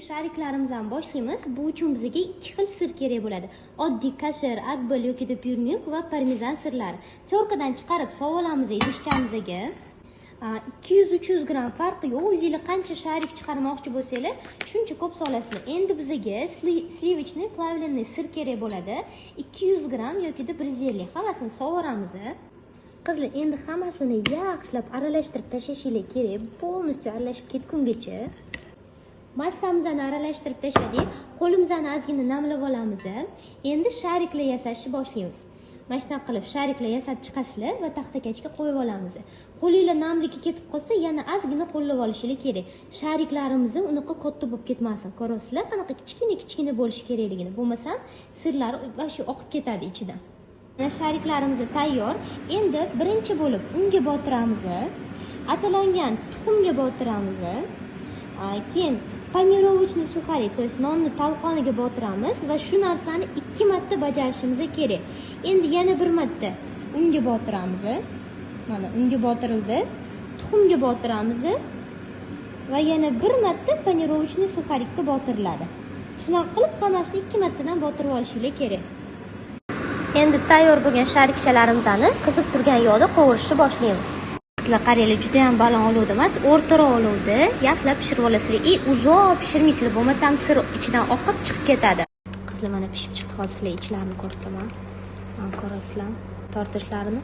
shariklarimizdan boshlaymiz. Bu uchun bizga ikki xil sir kerak bo'ladi. Oddiy kasher akbil yoki pyurnyuk va parmezan sirlari chorkadan chiqarib sovolamiz olamiz idishchamizga ikki yuz uch yuz gramm farqi yo'q. O'zinglar qancha sharik chiqarmoqchi bo'lsanglar shuncha ko'p solasizlar. Endi bizga slivichniy plavленный sir kerak bo'ladi. Ikki yuz gramm yokida bir yuz ellik hammasini sovoramiz. Qizlar endi hammasini yaxshilab aralashtirib tashlashinglar kerak. Полностью aralashib ketgungacha. Massamizni aralashtirib tashladik qo'limizni ozgina namlab olamiz. Endi shariklar yasashni boshlaymiz. Mana shunaqa qilib shariklar yasab chiqasizlar va taxtakachga qo'yib olamiz. Qo'linglar namligi ketib qolsa yana ozgina ho'llab olishinglar kerak. Shariklarimizni unaqa katta bo'lib ketmasin. Ko'ryapsizlar qanaqa kichkina kichkina bo'lishi kerakligini bo'lmasam sirlari shu oqib ketadi ichidan mana shariklarimiz tayyor. Endi birinchi bo'lib unga botiramiz. Atalangan tuxumga botiramiz. Keyin panirovочный сухарик то есть nonni talqoniga botiramiz va shu narsani ikki marta bajarishimiz kerak. Endi yana bir marta unga botiramiz. Mana unga botirildi. Tuxumga botiramiz. Va yana bir marta panirovочный suxarikka botiriladi. Shunaqa qilib hammasini ikki martadan botirib olishinglar kerak. Endi tayyor bo'lgan sharikchalarimizni qizib turgan yog'da qovurishni boshlaymiz. Sizlar qaranglar juda ham baland olovda emas o'rtaroq olovda. Yaxshilab pishirib olasizlar. И uzoq pishirmaysizlar bo'lmasam sir ichidan oqib chiqib ketadi. Qizlar mana pishib chiqdi hozir sizlar ichlarini ko'rsataman mana ko'rasizlar tortishlarini